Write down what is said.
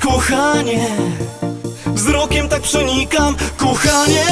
kochanie Wzrokiem tak przenikam, kochanie